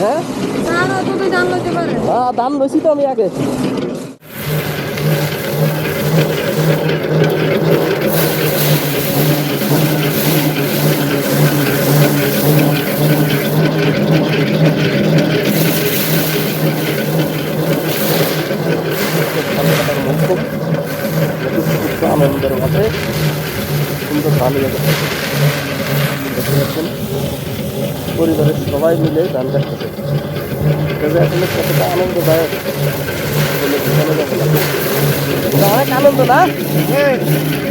হ্যাঁ? হ্যাঁ দাম বেশি তো আমি আগে। আনন্দের মাঝে ধান গেছে দেখতে পাচ্ছেন পরিবারের সবাই মিলে ধান কাটতেছে তবে আসলে কতটা আনন্দদায়ক বলে বোঝানো যাবে না। অনেক আনন্দ না?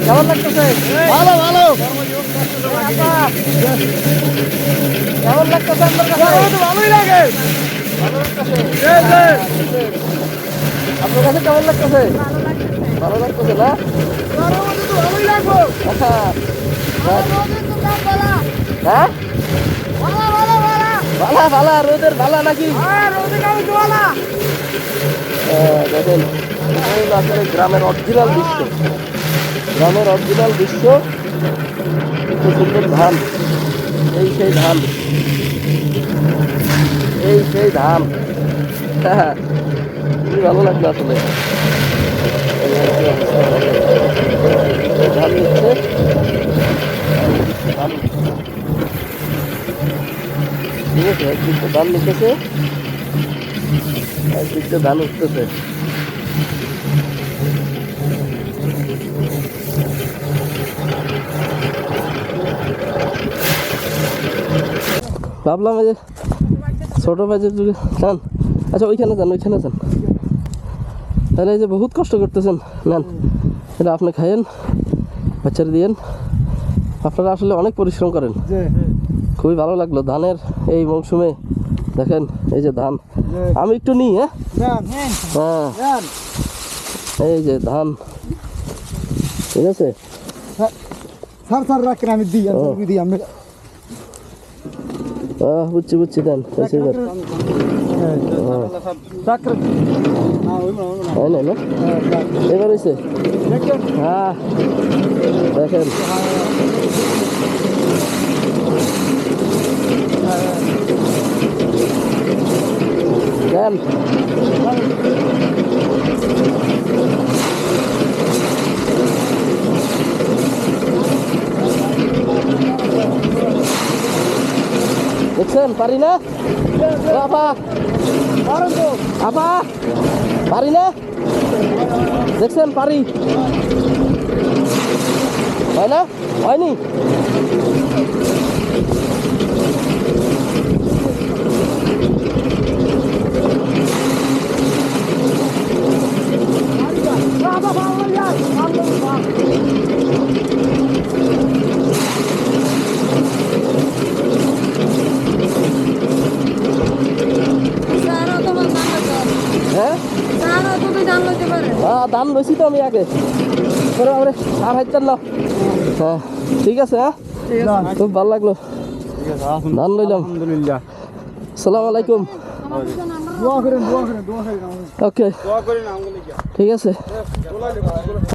কেমন লাগতেছে? ভালো ভালো। কেমন লাগতেছে আপনার কাছে? ভালোই লাগে। আপনার কাছে কেমন লাগতেছে? ভালো লাগতেছে না হ্যাঁ ভালো ভালো রোদের ভালা নাকি হ্যাঁ দেখেন গ্রামের অরিজিনাল দৃশ্য গ্রামের অরিজিনাল দৃশ্য খুব সুন্দর ধান এই সেই ধান। এই সেই ধান। হ্যাঁ, খুবই ভালো লাগল আসলে। ধান ধান ঠিক আছে একদিক তো ধান নিতেছে একদিক দিয়ে ধান উঠতেছে ভাবলাম যে ছোট ভাইজের যুগে যান আচ্ছা ওইখানে যান ওইখানে যান। তাহলে এই যে বহুত কষ্ট করতেছেন নেন এটা আপনি খাইয়েন বাচ্চারা দিয়েন। আপনারা আসলে অনেক পরিশ্রম করেন। খুবই ভালো লাগল ধানের এই মৌসুমে। দেখেন এই যে ধান। আমি একটু নিই হ্যাঁ? হ্যাঁ। এই যে ধান। ঠিক আছে? স্যার স্যার রাখেন আমি দিই আমি দিই আমি বুঝছি বুঝছি দেন এসে এবার রাখেন হ্যাঁ ওই না ওই না হয় না না এবার হয়েছে হ্যাঁ দেখেন দেন দেখছেন পারি না আপা আপা পারি না? দেখছেন পারি। হয় না? হয়নি স্যার তোমার দাম লইতে হ্যাঁ স্যার তুমি দাম লইতে পারে হ্যাঁ দাম লইছি তো আমি আগে। আর হাজার হ্যাঁ ঠিক আছে হ্যাঁ? খুব ভালো লাগল। ধান লইলাম। আলহামদুলিল্লাহ। সালাম আলাইকুম। ওকে। ঠিক আছে।